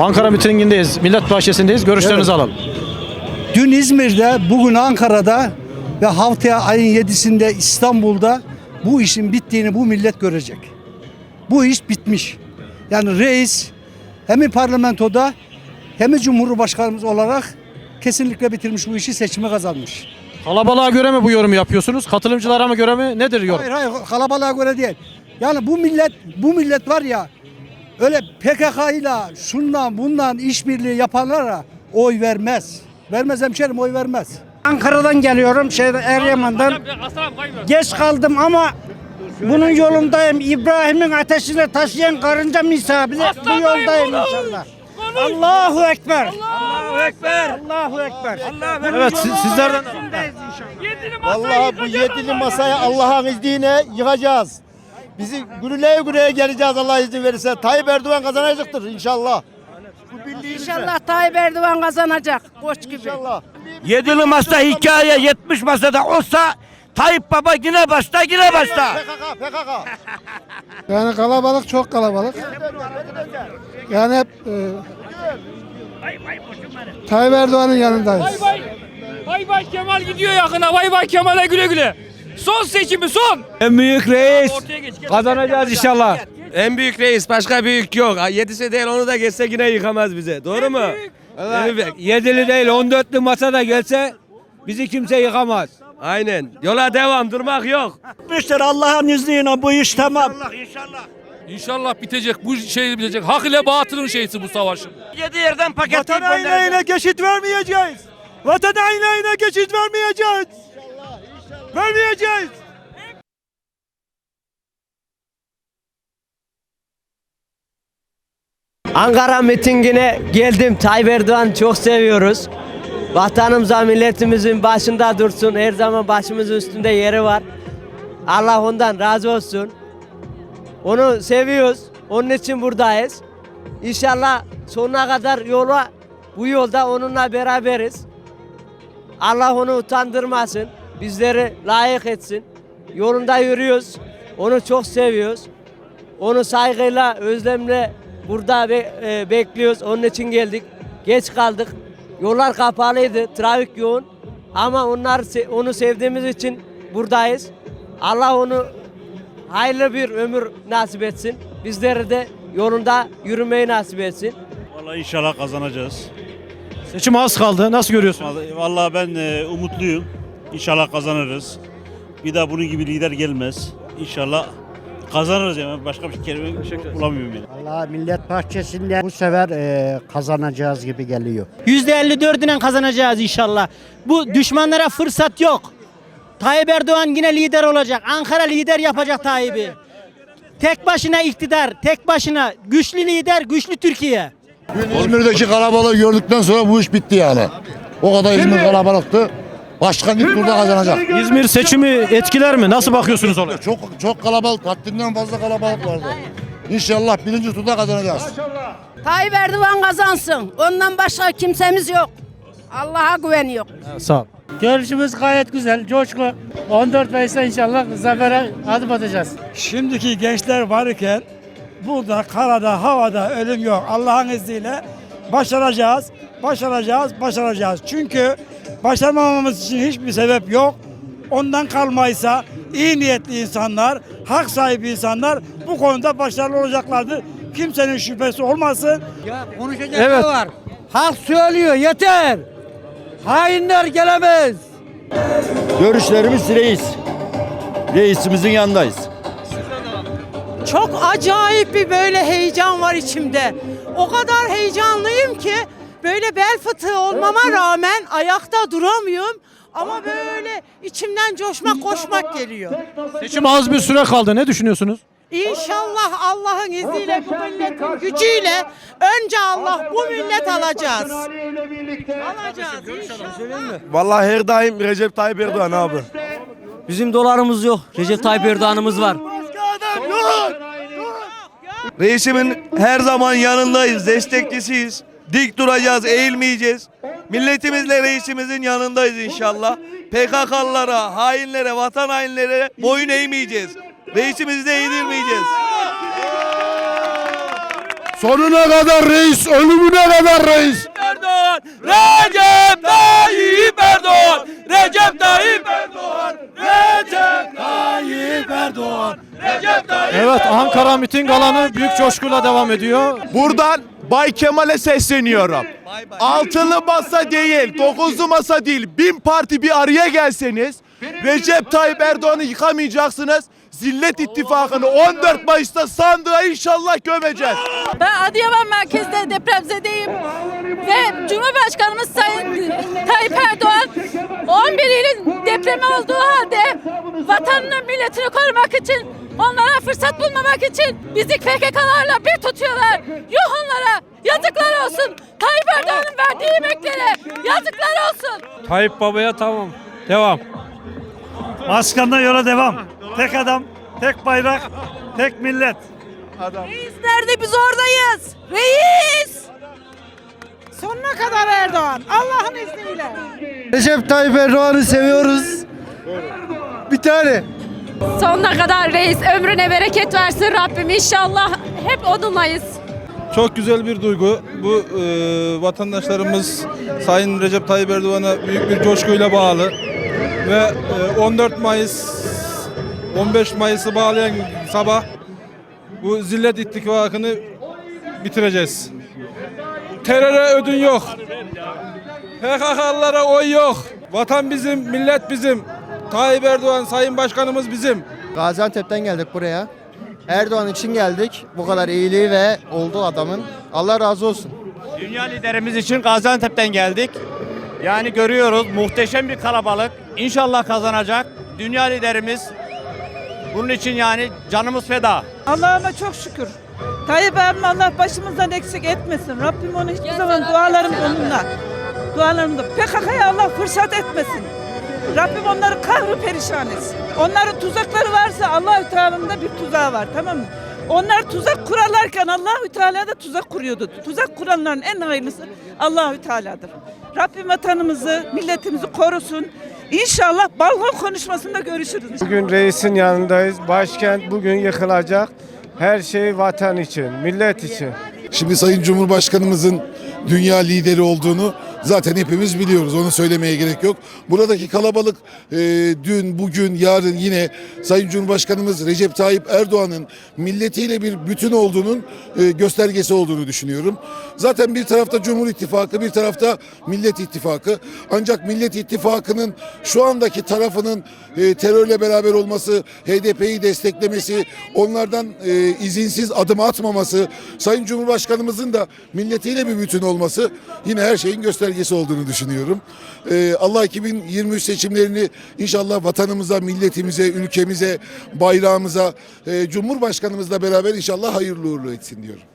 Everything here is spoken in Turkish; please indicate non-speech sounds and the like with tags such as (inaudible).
Ankara mitingindeyiz. Millet Bahçesi'ndeyiz. Görüşlerinizi alalım. Dün İzmir'de, bugün Ankara'da ve haftaya ayın 7'sinde İstanbul'da bu işin bittiğini bu millet görecek. Bu iş bitmiş. Yani reis hem parlamentoda hem Cumhurbaşkanımız olarak kesinlikle bitirmiş bu işi seçimi kazanmış. Kalabalığa göre mi bu yorumu yapıyorsunuz? Katılımcılara mı göre mi? Nedir yorum? Hayır hayır kalabalığa göre değil. Yani bu millet bu millet var ya öyle PKK ile şundan bundan işbirliği yapanlara oy vermez. Vermez hemşerim oy vermez. Ankara'dan geliyorum, şeyde Eryaman'dan. Geç kaldım ama bunun yolundayım. İbrahim'in ateşine taşıyan karınca misabili bu yoldayım inşallah. Allahu Ekber. Allahu Ekber. Allahu Ekber. Evet siz- sizlerden Vallahi bu yedili masayı Allah'ın izniyle yıkacağız. Bizi gürüleye gürüleye geleceğiz Allah izin verirse. Tayyip Erdoğan kazanacaktır inşallah. Bu birliği İnşallah Tayyip Erdoğan kazanacak. Koç gibi. inşallah. Yedili masa hikaye 70 masada olsa Tayyip Baba yine başta yine başta. PKK PKK. (laughs) Yani kalabalık çok kalabalık. Yani hep e, Tayyip Erdoğan'ın yanındayız. Bay bay. Bay bay Kemal gidiyor yakına. Bay bay Kemal'e güle güle. Son seçimi son. En büyük reis. Ortaya geç. gel. Kazanacağız inşallah. En büyük reis başka büyük yok. Yedisi değil onu da geçse yine yıkamaz bize. Doğru mu? Evet. Yedili değil 14'lü masada gelse bizi kimse yıkamaz. Aynen. Yola devam durmak yok. Bitmiştir Allah'ın izniyle bu iş tamam. İnşallah bitecek. Bu şey bitecek. Hak ile batılın şeysi bu savaşın. Yedi yerden paket Vatan hainlerine geçit vermeyeceğiz. Vatan hainlerine geçit vermeyeceğiz. Vermeyeceğiz. Ankara mitingine geldim. Tayyip Erdoğan'ı çok seviyoruz. Vatanımıza, milletimizin başında dursun. Her zaman başımızın üstünde yeri var. Allah ondan razı olsun. Onu seviyoruz. Onun için buradayız. İnşallah sonuna kadar yola bu yolda onunla beraberiz. Allah onu utandırmasın. Bizleri layık etsin. Yolunda yürüyoruz. Onu çok seviyoruz. Onu saygıyla, özlemle burada be- e, bekliyoruz. Onun için geldik. Geç kaldık. Yollar kapalıydı, trafik yoğun. Ama onlar se- onu sevdiğimiz için buradayız. Allah onu hayırlı bir ömür nasip etsin. Bizleri de yolunda yürümeyi nasip etsin. Vallahi inşallah kazanacağız. seçim az kaldı. Nasıl görüyorsunuz? Vallahi ben e, umutluyum. İnşallah kazanırız. Bir daha bunun gibi lider gelmez. İnşallah kazanırız yani. Başka bir kelime bulamıyorum yani. Allah Millet Bahçesi'nde bu sefer e, kazanacağız gibi geliyor. %54'üyle kazanacağız inşallah. Bu düşmanlara fırsat yok. Tayyip Erdoğan yine lider olacak. Ankara lider yapacak Tayyip'i. Tek başına iktidar, tek başına güçlü lider, güçlü Türkiye. İzmir'deki kalabalığı gördükten sonra bu iş bitti yani. O kadar İzmir kalabalıktı. Başkan ilk turda kazanacak. İzmir seçimi etkiler mi? Nasıl bakıyorsunuz olaya? Çok çok kalabalık, haddinden fazla kalabalık vardı. İnşallah birinci turda kazanacağız. Tayyip Erdoğan kazansın. Ondan başka kimsemiz yok. Allah'a güveniyor. Sağ ol. Görüşümüz gayet güzel, coşku. 14 Mayıs'ta inşallah zafere adım atacağız. Şimdiki gençler varken burada karada havada ölüm yok. Allah'ın izniyle başaracağız, başaracağız, başaracağız. Çünkü başaramamamız için hiçbir sebep yok. Ondan kalmaysa iyi niyetli insanlar, hak sahibi insanlar bu konuda başarılı olacaklardır. Kimsenin şüphesi olmasın. Evet. Halk söylüyor yeter. Hainler gelemez. Görüşlerimiz reis. Reisimizin yanındayız. Çok acayip bir böyle heyecan var içimde. O kadar heyecanlıyım ki böyle bel fıtığı olmama rağmen ayakta duramıyorum. Ama böyle içimden coşmak, koşmak geliyor. Seçim az bir süre kaldı. Ne düşünüyorsunuz? İnşallah Allah'ın izniyle bu milletin gücüyle önce Allah bu millet alacağız. Alacağız inşallah. Vallahi her daim Recep Tayyip Erdoğan abi. Bizim dolarımız yok. Recep Tayyip Erdoğan'ımız var. Reisimin her zaman yanındayız, destekçisiyiz. Dik duracağız, eğilmeyeceğiz. Milletimizle reisimizin yanındayız inşallah. PKK'lılara, hainlere, vatan hainlere boyun eğmeyeceğiz. Reisimizi de eğdirmeyeceğiz. Sonuna kadar reis ölümüne Erdoğan reis. Erdoğan. Recep Tayyip Erdoğan. Recep Tayyip Erdoğan. Recep Tayyip Erdoğan. Recep Tayyip Evet Ankara miting alanı büyük coşkuyla devam ediyor. Buradan Bay Kemal'e sesleniyorum. Altılı masa değil, dokuzlu masa değil, bin parti bir araya gelseniz Recep Tayyip Erdoğan'ı yıkamayacaksınız. Zillet İttifakı'nı 14 Mayıs'ta sandığa inşallah gömeceğiz. Ben Adıyaman merkezde depremzedeyim. Ve Cumhurbaşkanımız Sayın Tayyip Erdoğan 11 ilin depremi olduğu halde vatanını milletini korumak için onlara fırsat bulmamak için bizi PKK'larla bir tutuyorlar. Yuh onlara yazıklar olsun. Tayyip Erdoğan'ın verdiği emeklere yazıklar olsun. Tayyip Baba'ya tamam. Devam. Başkandan yola devam. Tek adam, tek bayrak, tek millet. Reis nerede biz oradayız. Reis! Sonuna kadar Erdoğan. Allah'ın izniyle. Recep Tayyip Erdoğan'ı seviyoruz. Bir tane. Sonuna kadar reis ömrüne bereket versin Rabbim inşallah hep onunlayız. Çok güzel bir duygu. Bu e, vatandaşlarımız Sayın Recep Tayyip Erdoğan'a büyük bir coşkuyla bağlı. Ve e, 14 Mayıs 15 Mayıs'ı bağlayan sabah bu zillet ittifakını bitireceğiz. Teröre ödün yok. PKK'lılara oy yok. Vatan bizim, millet bizim. Tayyip Erdoğan Sayın Başkanımız bizim. Gaziantep'ten geldik buraya. Erdoğan için geldik. Bu kadar iyiliği ve oldu adamın. Allah razı olsun. Dünya liderimiz için Gaziantep'ten geldik. Yani görüyoruz muhteşem bir kalabalık. İnşallah kazanacak. Dünya liderimiz. Bunun için yani canımız feda. Allah'ıma çok şükür. Tayyip abim Allah başımızdan eksik etmesin. Rabbim onu hiçbir zaman dualarım onunla. Dualarımda. PKK'ya Allah fırsat etmesin. Rabbim onları kahru perişan etsin. Onların tuzakları varsa Allahü Teala'nın da bir tuzağı var tamam mı? Onlar tuzak kurarlarken Allahü Teala da tuzak kuruyordu. Tuzak kuranların en hayırlısı Allahü Teala'dır. Rabbim vatanımızı, milletimizi korusun. İnşallah balkon konuşmasında görüşürüz. Bugün reisin yanındayız. Başkent bugün yıkılacak. Her şey vatan için, millet için. Şimdi Sayın Cumhurbaşkanımızın dünya lideri olduğunu zaten hepimiz biliyoruz. Onu söylemeye gerek yok. Buradaki kalabalık e, dün, bugün, yarın yine Sayın Cumhurbaşkanımız Recep Tayyip Erdoğan'ın milletiyle bir bütün olduğunun e, göstergesi olduğunu düşünüyorum. Zaten bir tarafta Cumhur İttifakı, bir tarafta Millet İttifakı. Ancak Millet İttifakı'nın şu andaki tarafının e, terörle beraber olması, HDP'yi desteklemesi, onlardan e, izinsiz adım atmaması, Sayın Cumhurbaşkanımızın da milletiyle bir bütün olması yine her şeyin göstergesi olduğunu düşünüyorum. E, Allah 2023 seçimlerini inşallah vatanımıza, milletimize, ülkemize, bayrağımıza, e, Cumhurbaşkanımızla beraber inşallah hayırlı uğurlu etsin diyorum.